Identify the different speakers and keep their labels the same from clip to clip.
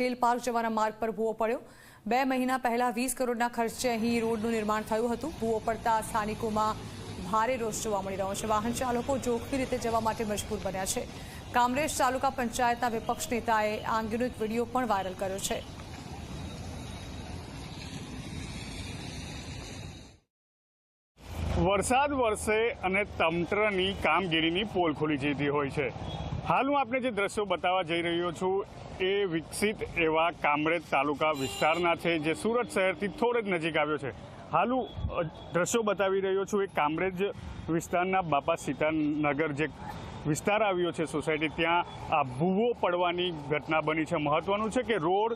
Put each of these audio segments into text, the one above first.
Speaker 1: Hill park જવાના માર્ગ પર ભૂવો પડ્યો. બે મહિના પહેલા વીસ કરોડના ખર્ચે અહીં રોડનું નિર્માણ થયું હતું. ભૂવો પડતા સ્થાનિકોમાં ભારે રોષ જોવા મળી રહ્યો છે. વાહન ચાલકો જોખમી રીતે જવા માટે મજબૂર બન્યા છે. કામરેજ તાલુકા પંચાયતના વિપક્ષ નેતાએ આ અંગેનો એક વીડિયો પણ વાયરલ કર્યો છે.
Speaker 2: વરસાદ વરસે અને તંત્રની કામગીરીની પોલ ખુલી જતી હોય છે. હાલ હું આપને જે દ્રશ્યો બતાવવા જઈ રહ્યો છું, એ વિકસિત એવા કામરેજ તાલુકા વિસ્તારના છે, જે સુરત શહેરથી થોડે જ નજીક આવ્યો છે. હાલ દ્રશ્યો બતાવી રહ્યો છું, એ કામરેજ વિસ્તારના બાપા સીતાનગર જે વિસ્તાર આવ્યો છે સોસાયટી, ત્યાં આ ભૂવો પડવાની ઘટના બની છે. મહત્વનું છે કે રોડ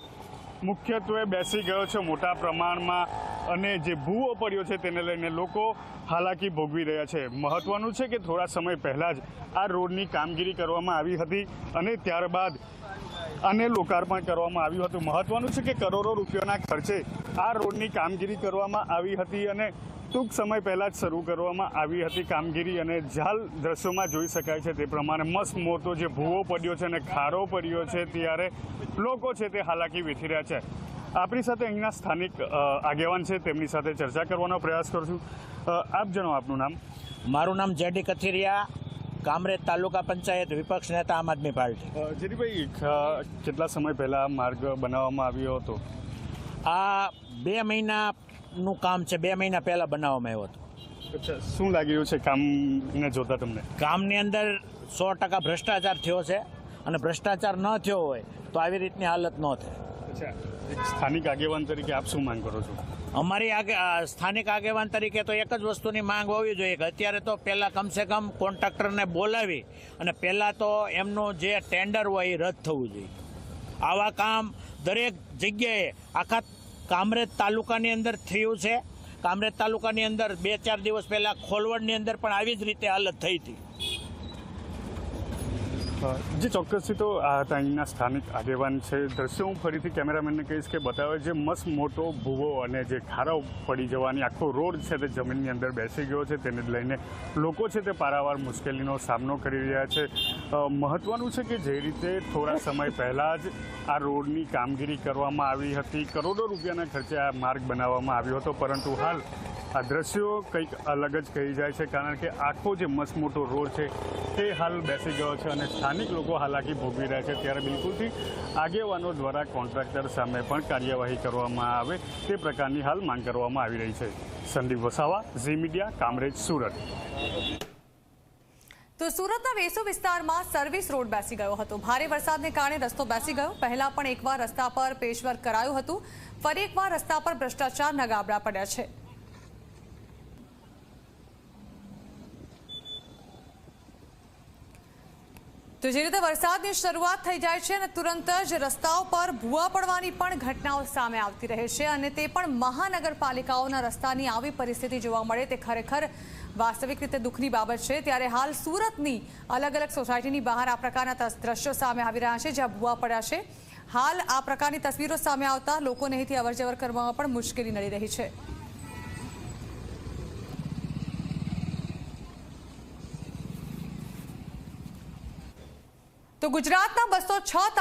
Speaker 2: મુખ્યત્વે બેસી ગયો છે મોટા પ્રમાણમાં અને જે ભૂવો પડ્યો છે તેને લઈને લોકો હાલાકી ભોગવી રહ્યા છે. મહત્વનું છે કે થોડા સમય પહેલાં જ આ રોડની કામગીરી કરવામાં આવી હતી અને ત્યારબાદ આને લોકાર્પણ કરવામાં આવ્યું હતું. મહત્વનું છે કે કરોડો રૂપિયાના ખર્ચે આ રોડની કામગીરી કરવામાં આવી હતી અને ટૂંક સમય પહેલાં જ શરૂ કરવામાં આવી હતી કામગીરી અને જાલ દ્રશ્યોમાં જોઈ શકાય છે તે પ્રમાણે મસ્ત મોટો જે ભૂવો પડ્યો છે અને ખાડો પડ્યો છે ત્યારે લોકો છે તે હાલાકી વેઠી રહ્યા છે. આપણી સાથે અહીંના સ્થાનિક આગેવાન છે તેમની સાથે ચર્ચા કરવાનો પ્રયાસ કરશું આપ જણાવો આપનું નામ?
Speaker 3: મારું નામ જેડી કથિરિયા કામરેજ તાલુકા પંચાયત વિપક્ષ નેતા આમ આદમી પાર્ટી.
Speaker 2: જેડીભાઈ કેટલા સમય પહેલા માર્ગ બનાવવામાં આવ્યો હતો?
Speaker 3: આ બે મહિનાનું કામ છે બે મહિના પહેલા બનાવવામાં આવ્યો હતો.
Speaker 2: અચ્છા શું લાગી રહ્યું છે કામને જોતા તમને?
Speaker 3: કામની અંદર સો ટકા ભ્રષ્ટાચાર થયો છે અને ભ્રષ્ટાચાર ન થયો હોય તો આવી રીતની હાલત ન થાય.
Speaker 2: સ્થાનિક આગેવાન તરીકે આપ શું માંગ કરો છો?
Speaker 3: અમારી આગે સ્થાનિક આગેવાન તરીકે તો એક જ વસ્તુની માંગ હોવી જોઈએ કે અત્યારે તો પહેલાં કમસે કમ કોન્ટ્રાક્ટરને બોલાવી અને પહેલાં તો એમનું જે ટેન્ડર હોય એ રદ થવું જોઈએ. આવા કામ દરેક જગ્યાએ આખા કામરેજ તાલુકાની અંદર થયું છે. કામરેજ તાલુકાની અંદર બે ચાર દિવસ પહેલાં ખોલવડની અંદર પણ આવી જ રીતે હાલત થઈ હતી.
Speaker 2: જે, ચોક્કસથી તો આ અહીંના સ્થાનિક આગેવાન છે. દ્રશ્ય હું ફરીથી કેમેરામેનને કહીશ કે બતાવે જે મસ્ત મોટો ભૂવો અને જે ખારાઓ પડી જવાની આખો રોડ છે તે જમીનની અંદર બેસી ગયો છે. તેને લઈને લોકો છે તે પારાવાર મુશ્કેલીનો સામનો કરી રહ્યા છે. મહત્વનું છે કે જે રીતે થોડા સમય પહેલાં જ આ રોડની કામગીરી કરવામાં આવી હતી. કરોડો રૂપિયાના ખર્ચે આ માર્ગ બનાવવામાં આવ્યો હતો, પરંતુ હાલ આ દ્રશ્યો કંઈક અલગ જ કહી જાય છે, કારણ કે આખો જે મસ્ત મોટો રોડ છે તે હાલ બેસી ગયો છે અને સ્થાનિક લોકો હાલાકી ભોગવી રહ્યા છે ત્યારે બિલકુલથી આગેવાનો દ્વારા કોન્ટ્રાક્ટર સામે પણ કાર્યવાહી કરવામાં આવે તે પ્રકારની હાલ માંગ કરવામાં આવી રહી છે. Sandeep Vasava, Zee Media, Kamrej, Surat.
Speaker 1: તો સુરતના વેસુ વિસ્તારમાં સર્વિસ રોડ બેસી ગયો હતો. ભારે વરસાદને કારણે રસ્તો બેસી ગયો. પહેલા પણ એકવાર રસ્તા પર પેશવર્ક કરાયું હતું. ફરી એકવાર રસ્તા પર ભ્રષ્ટાચારના ગાબડા પડ્યા છે. તો જે રીતે વરસાદની શરૂઆત થઈ જાય છે અને તુરંત જ રસ્તાઓ પર ભૂવા પડવાની પણ ઘટનાઓ સામે આવતી રહે છે અને તે પણ મહાનગરપાલિકાઓના રસ્તાની આવી પરિસ્થિતિ જોવા મળે તે ખરેખર વાસ્તવિક રીતે દુઃખની બાબત છે. ત્યારે હાલ સુરતની અલગ અલગ સોસાયટીની બહાર આ પ્રકારના દ્રશ્યો સામે આવી રહ્યા છે, જ્યાં ભૂવા પડ્યા છે. હાલ આ પ્રકારની તસવીરો સામે આવતા લોકોને અહીંથી અવરજવર કરવામાં પણ મુશ્કેલી નડી રહી છે. તો ગુજરાતના બસો છ